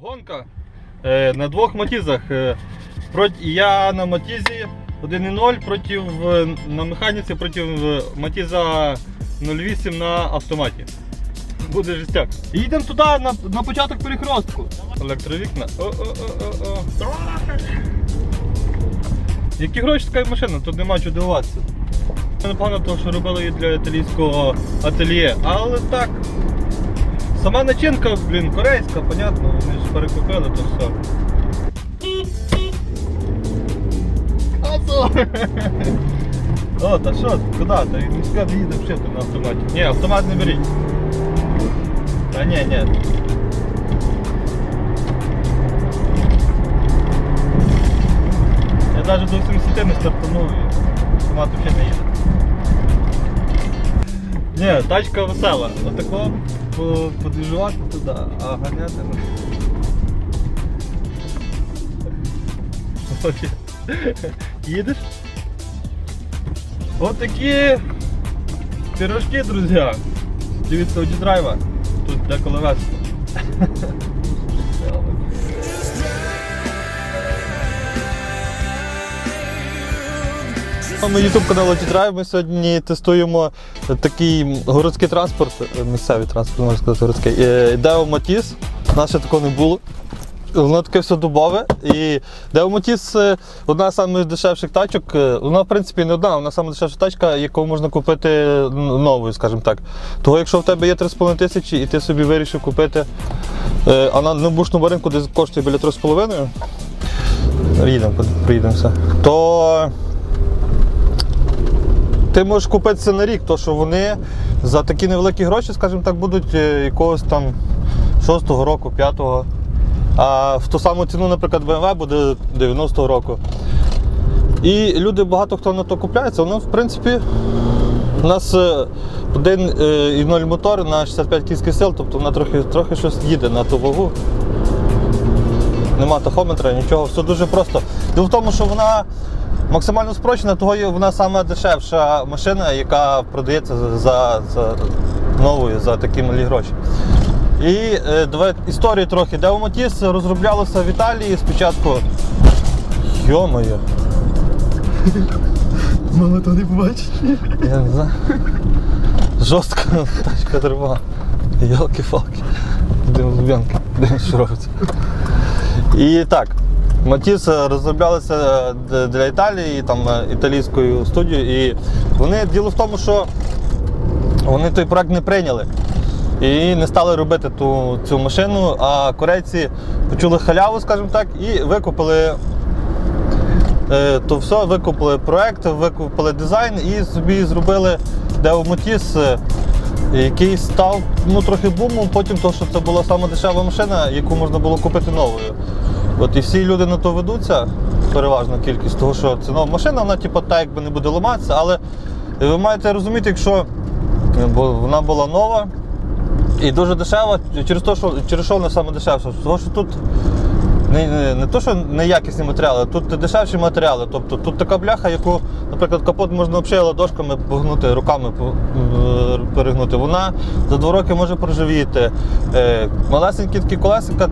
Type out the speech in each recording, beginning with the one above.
гонка е, на двох матізах. Е, я на матізі 1.0 проти на механіці проти матіза 08 на автоматі. Буде жестяк. Їдемо туди на, на початок перехрестку. Електровікна. О-о-о-о-о. Які гроші така машина, тут нема чого дивуватися. Непогано того, що робили її для італійського ательє. Але так, Сама начинка, блін, корейська, понятно, вони ж перекупили, то все. Азо! О, та що, куди? Та він не сказав, їде вчити на автоматі. Ні, автомат не беріть. Та ні, ні. Я навіть до 70 не стартанув і автомат взагалі не їде. Ні, тачка весела. Отако По- подвіжувати туди, а ганяти. Їдеш? От такі пирожки, друзі. Дивіться у драйва. Тут деколи весело. Ми YouTube канал Drive. Ми сьогодні тестуємо такий городський транспорт, е, місцевий транспорт, можна сказати, городський. Е, Део Матіс. Наше такого не було. Воно таке все дубове. І Део Матіс е, одна з найдешевших тачок. Вона, в принципі, не одна, вона найдешевша тачка, яку можна купити новою, скажімо так. Того, якщо в тебе є 3,5 тисячі і ти собі вирішив купити, а на небушному ринку десь коштує біля 3,5, їдемо, приїдемося, то ти можеш купити це на рік, то що вони за такі невеликі гроші, скажімо так, будуть е, якогось там 6-го року, 5-го. А в ту саму ціну, наприклад, BMW буде 90-го року. І люди багато хто на то купляється, воно, в принципі, у нас е, 1,0 мотор на 65 кінських сил, тобто вона трохи, трохи щось їде на ту вагу. Нема тахометра, нічого, все дуже просто. Діло в тому, що вона максимально спрощена, того вона саме дешевша машина, яка продається за, за, за новою за такі малі гроші. І е, давай історії трохи. Део Матіс розроблялося в Італії спочатку. Йо-моє. Мама то не побачить. Я не знаю. Жорстка тачка тривога. Йолки-фалки. Дим Лубянки. Дим що робиться. І так, Матіс розроблялися для Італії, там е, італійською студією. І вони діло в тому, що вони той проект не прийняли. І не стали робити ту, цю машину, а корейці почули халяву, скажімо так, і викупили Е, то все, викупили проект, викупили дизайн і собі зробили е, який став ну, трохи бумом, потім то, що це була сама дешева машина, яку можна було купити новою. От і всі люди на то ведуться, переважна кількість, того, що це нова машина, вона типу, так якби не буде ламатися, але ви маєте розуміти, якщо е, бо вона була нова і дуже дешева, через те, що через що вона саме дешевша? Тому що тут не, не, не то, що неякісні матеріали, тут дешевші матеріали. Тобто тут така бляха, яку, наприклад, капот можна взагалі ладошками погнути, руками е, перегнути. Вона за два роки може проживіти. Е, Малесенькі такі колесика,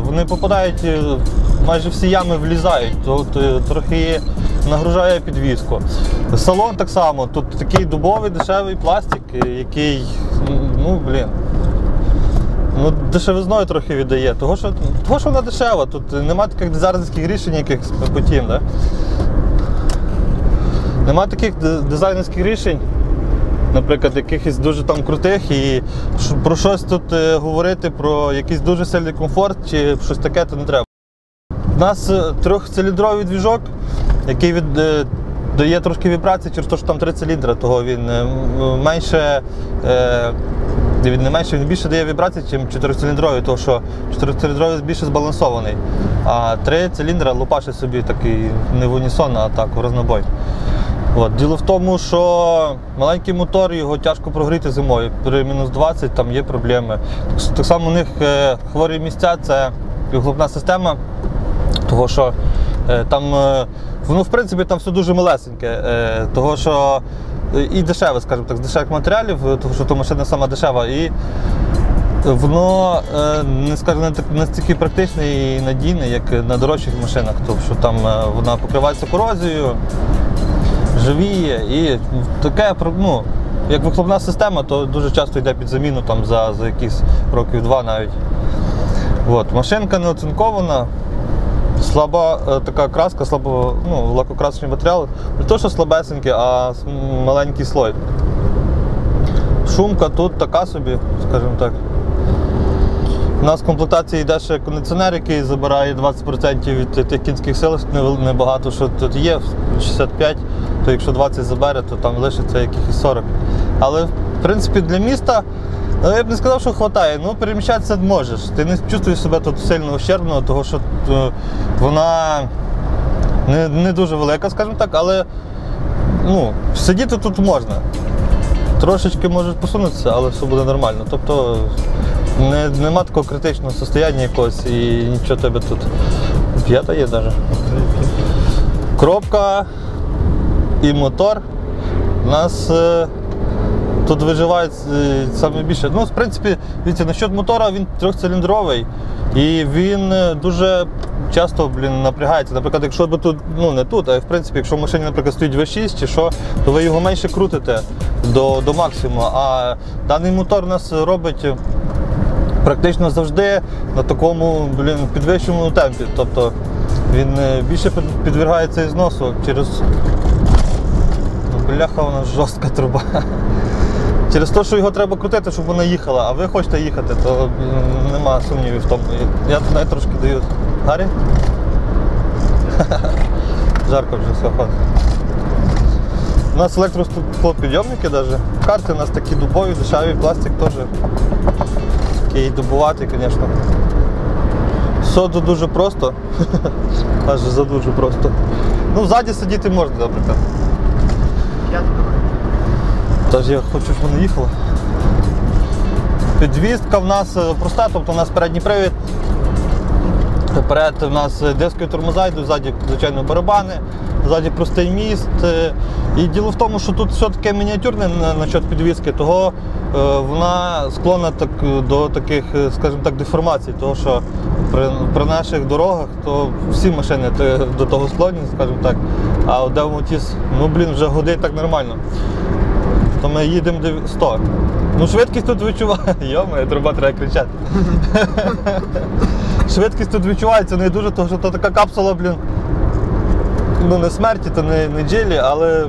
вони попадають, е, майже всі ями влізають, то, то трохи нагружає підвізку. Салон так само, тут такий дубовий дешевий пластик, який, ну блін. Ну, дешевизною трохи віддає, того що, того, що вона дешева, тут немає таких дизайнерських рішень, яких потім, да? Нема таких дизайнерських рішень, наприклад, якихось дуже там крутих, і про щось тут е, говорити, про якийсь дуже сильний комфорт чи щось таке, то не треба. У нас е, трьохциліндровий двіжок, який від, е, дає трошки вібрації через те, що там три циліндри, того він менше. Він не менше, він більше дає вібрацій, ніж чотирициліндровий, тому що чотирициліндровий більше збалансований. А три циліндри лупашить собі такий не в унісон, а так, в рознобой. От. Діло в тому, що маленький мотор, його тяжко прогріти зимою. При мінус 20 там є проблеми. Так, само у них е, хворі місця це вихлопна система, того що е, там, е, воно в принципі там все дуже малесеньке. Того що і дешеве, скажімо так, з дешевих матеріалів, е, тому що то машина сама дешева. І Воно е, не скажу настільки практичне і надійне, як на дорожчих машинах, тому що там е, вона покривається корозією, живіє і таке ну, як вихлопна система, то дуже часто йде під заміну там, за, за якісь років два навіть. От. Машинка не оцинкована, слаба е, така краска, слабо, ну, лакокрасочний матеріал. Не то, що слабесенький, а маленький слой. Шумка тут така собі, скажімо так. У нас в комплектації йде ще кондиціонер, який забирає 20% від тих кінських сил, небагато, що тут є, 65, то якщо 20 забере, то там лишиться якихось 40. Але в принципі для міста ну, я б не сказав, що вистачає, ну переміщатися можеш. Ти не чувствуєш себе тут сильно ущербно, тому що е, вона не, не дуже велика, скажімо так, але ну, сидіти тут можна. Трошечки можеш посунутися, але все буде нормально. Тобто не, нема такого критичного состояння якогось і нічого тебе тут. П'ята є навіть. Коробка і мотор. У нас е, тут виживають е, саме більше. Ну, в принципі, дивіться, насчет мотора він трьохциліндровий і він е, дуже часто блін, напрягається. Наприклад, якщо би тут, ну не тут, а в принципі, якщо в машині, наприклад, стоїть V6 чи що, то ви його менше крутите до, до максимуму. А даний мотор нас робить практично завжди на такому блін, підвищеному темпі. Тобто він е, більше під- підвергається ізносу через. Ну, Бляха, вона жорстка труба. Через те, що його треба крутити, щоб вона їхала, а ви хочете їхати, то нема сумнівів в тому. Я навіть трошки даю. Гарі? Жарко вже все ходить. У нас електросклопідйомники навіть. Карти у нас такі дубові, дешеві, пластик теж. Такий дубуватий, звісно. Все дуже просто. Аж за дуже просто. Ну, ззаді сидіти можна, наприклад. Я тут Тож я хочу, щоб вона їхала. Підвістка в нас е, проста, тобто у нас передній привід. Перед у нас диски тормоза йдуть, ззаді, звичайно, барабани, ззаді простий міст. Е, І діло в тому, що тут все таке мініатюрне насчет підвіски, того е, вона склонна так, до таких, е, скажімо так, деформацій, того що при, при наших дорогах то всі машини до того склонні, скажімо так. А от Девмотіс, ну блін, вже годить так нормально. То ми їдемо дев- 100. Ну швидкість тут відчуває. Йома, труба треба кричати. Швидкість тут відчувається не дуже, тому що то така капсула, блін. Ну не смерті, то не, не джилі, але.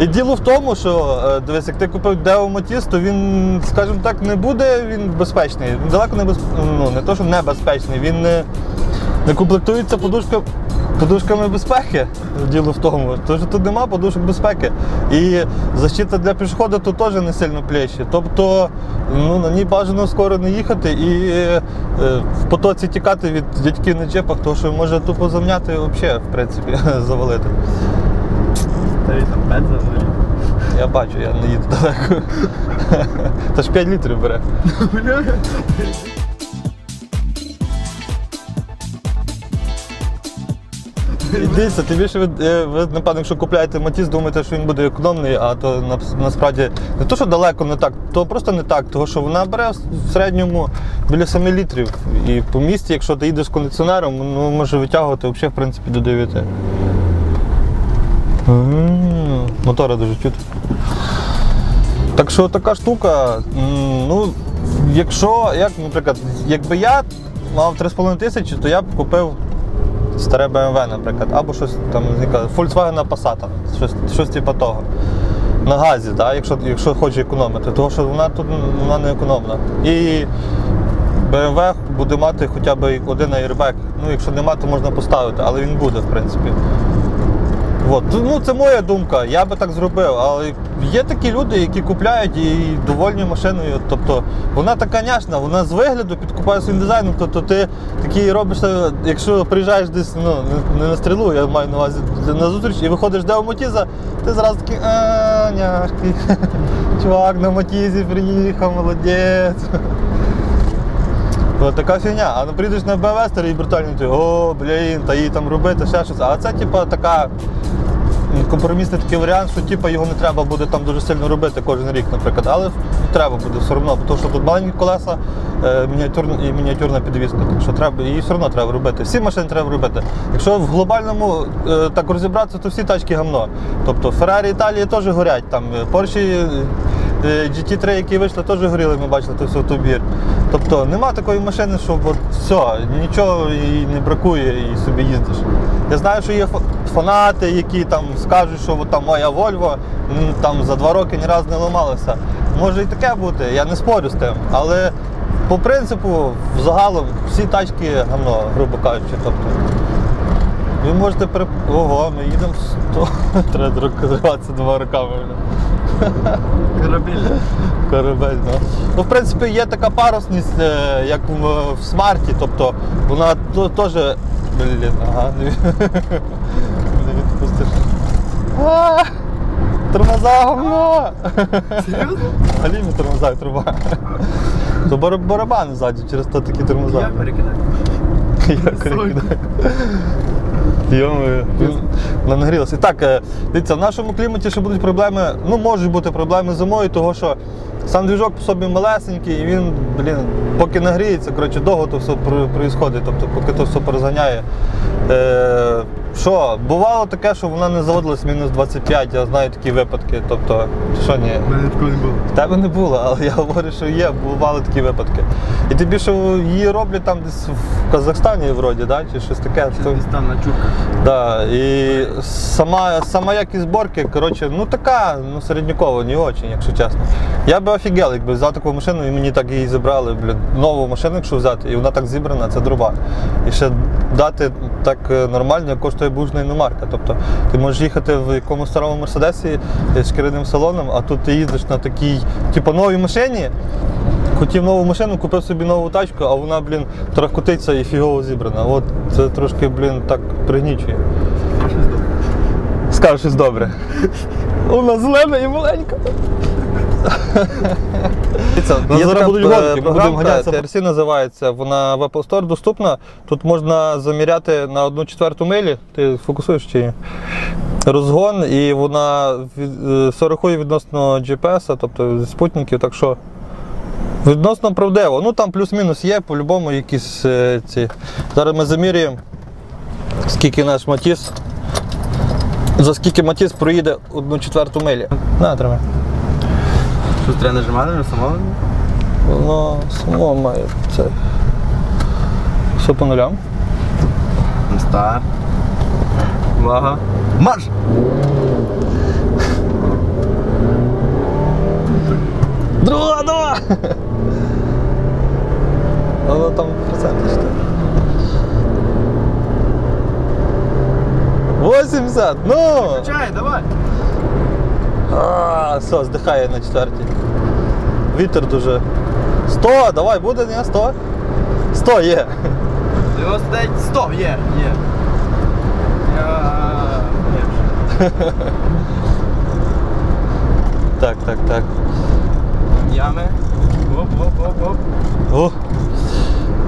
І діло в тому, що е, дивись, як ти купив Део то він, скажімо так, не буде він безпечний. Далеко не безп... ну, не то, що небезпечний, він не, не комплектується подушка... подушками безпеки. Діло в тому, що тут нема подушок безпеки. І защита для пішохода тут теж не сильно плечі. Тобто ну, на ній бажано скоро не їхати і е, в потоці тікати від дядьків на джепах, тому що може тупо замняти і взагалі, в принципі, завалити. Тобі там 5 завжди. Я бачу, я не їду далеко. Та ж 5 літрів бере. дивіться, тим більше ви, е, ви, напевно, якщо купляєте Матіс, думаєте, що він буде економний, а то насправді не то, що далеко не так, то просто не так, тому що вона бере в середньому біля 7 літрів. І по місті, якщо ти їдеш з кондиціонером, ну, може витягувати взагалі, в принципі, до 9. Мотора дуже чути. Так що така штука, ну, якщо, як, наприклад, якби я мав 3,5 тисячі, то я б купив старе BMW, наприклад, або щось там, Volkswagen Passat, щось, щось типу того. На газі, да, якщо, якщо хоче економити, тому що вона тут вона не економна. І BMW буде мати хоча б один airbag. Ну, якщо нема, то можна поставити, але він буде, в принципі. От. Ну, це моя думка, я би так зробив. Але є такі люди, які купляють і довольні машиною. Тобто вона така няшна, вона з вигляду підкупає своїм дизайном. Тобто ти такий робиш, е, якщо приїжджаєш десь ну, не- на стрілу, я маю на увазі на зустріч і виходиш де у Матіза, ти зразу такий, а, няшки. Чувак на Матізі приїхав, молодець. Така фігня. А ну прийдеш на старий і брутальний, ти, о, блін, та її там робити, ще щось. А це типа така. компромісний такий варіант, що типу, його не треба буде там дуже сильно робити кожен рік, наприклад. Але треба буде все одно, тому що тут маленькі колеса е, мініатюрна, і мініатюрна підвізка. Так що треба, і все одно треба робити. Всі машини треба робити. Якщо в глобальному е, так розібратися, то всі тачки гамно. Тобто Ferrari Італії теж горять. Там е, е, GT3, які вийшли, теж горіли, ми бачили, то все тобір. Тобто нема такої машини, що от все, нічого їй не бракує і собі їздиш. Я знаю, що є фанати, які там скажуть, що от там моя Volvo там за два роки ні разу не ламалася. Може і таке бути, я не спорю з тим. Але по принципу, взагалом, всі тачки гамно, грубо кажучи. Тобто, ви можете при... Ого, ми їдемо 100. Треба керуватися двома руками. Корабель. Корабель, ну. ну, в принципі, є така парусність, е, як в, в смарті, тобто вона теж. Блін, ага, не, відпустиш. Тормоза говно! Серйозно? Галімі тормоза труба. То бар- барабани ззаді, через то такі тормоза. Як перекидати? Я перекидаю. Йоми, нагрілося. Так, е, дивіться, в нашому кліматі ще будуть проблеми, ну можуть бути проблеми зимою, тому що сам двіжок по собі малесенький, і він, блін, поки нагріється, коротше, довго то все відбувається, тобто поки то все порозганяє. Е, що, бувало таке, що вона не заводилась мінус 25, я знаю такі випадки. Тобто, що ні, У мене такого не було. в тебе не було, але я говорю, що є, бували такі випадки. І тобі, що її роблять там десь в Казахстані, вроді, да? чи щось таке. То- десь там на чурках. Да, і сама, сама якість зборки, коротше, ну така, ну середнякова, не очень, якщо чесно. Я би офігел, якби взяв таку машину і мені так її зібрали, блін, нову машину, якщо взяти, і вона так зібрана, це друба. І ще дати так е, нормально, як коштує бужна іномарка. Тобто ти можеш їхати в якомусь старому мерседесі е, з шкіряним салоном, а тут ти їздиш на такій, типу, новій машині. Хотів нову машину, купив собі нову тачку, а вона, блін, трохкотиться і фігово зібрана. От це трошки, блін, так пригнічує. Скажу щось добре. Вона зелена і маленька. Є зараз така, будуть е, програмка. TRC називається. Вона в Apple Store доступна. Тут можна заміряти на одну четверту милі. Ти фокусуєш чи ні? розгон, і вона е, все рахує відносно GPS, тобто спутників. Так що відносно правдиво. Ну там плюс-мінус є, по-любому якісь е, ці. Зараз ми замірюємо, скільки наш Матіс. За скільки Матіс проїде одну четверту милі. На, тримай. Що треба нажимати на самому? Воно само має це. Все по нулям. Старт. Увага. Марш! Друга, два! Воно там проценти що. 80, ну! Чай, давай! А, все, здихає на четвертій. Вітер дуже. 100, давай, буде, ні? 100? 100 є. 99, 100, є, є. Я... Так, так, так. Ями. Оп, оп, оп, оп. О.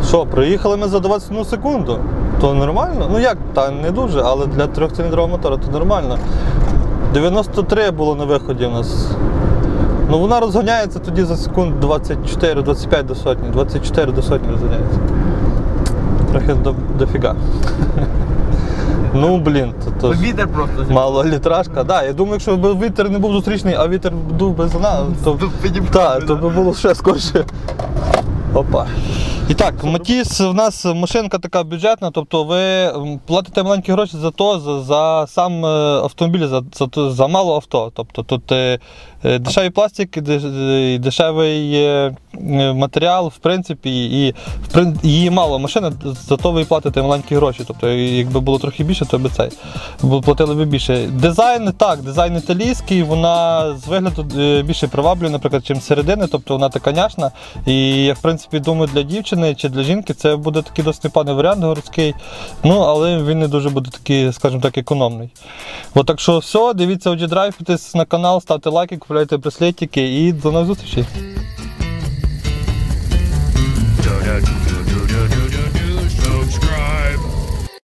Що, проїхали ми за 21 секунду. То нормально? Ну як, та не дуже, але для трьохциліндрового мотора то нормально. 93 було на виході у нас. Ну вона розганяється тоді за секунд 24-25 до сотні. 24 до сотні розганяється. Трохи до, дофіга. Ну блін, то, то ж Вітер просто. мало літражка. Да, я думаю, якщо б вітер не був зустрічний, а вітер дув без вона, то да. то би було ще скорше. Опа. І так, Матіс в нас машинка така бюджетна, тобто ви платите маленькі гроші за то, за, за сам е, автомобіль, за, за, за мало авто. Тобто тут е, е, дешевий пластик, і е, і дешевий матеріал, в принципі, і в її мало машина, зато ви платите маленькі гроші. Тобто, якби було трохи більше, то би цей платили би більше. Дизайн, так, дизайн італійський, вона з вигляду більше приваблює, наприклад, чим середини, тобто вона така няшна. І я, в принципі, думаю, для дівчини чи для жінки це буде такий досить непаний варіант городський. Ну, але він не дуже буде такий, скажімо так, економний. От так що все, дивіться Drive, підписуйтесь на канал, ставте лайки, купляйте браслетики і до нових зустрічей.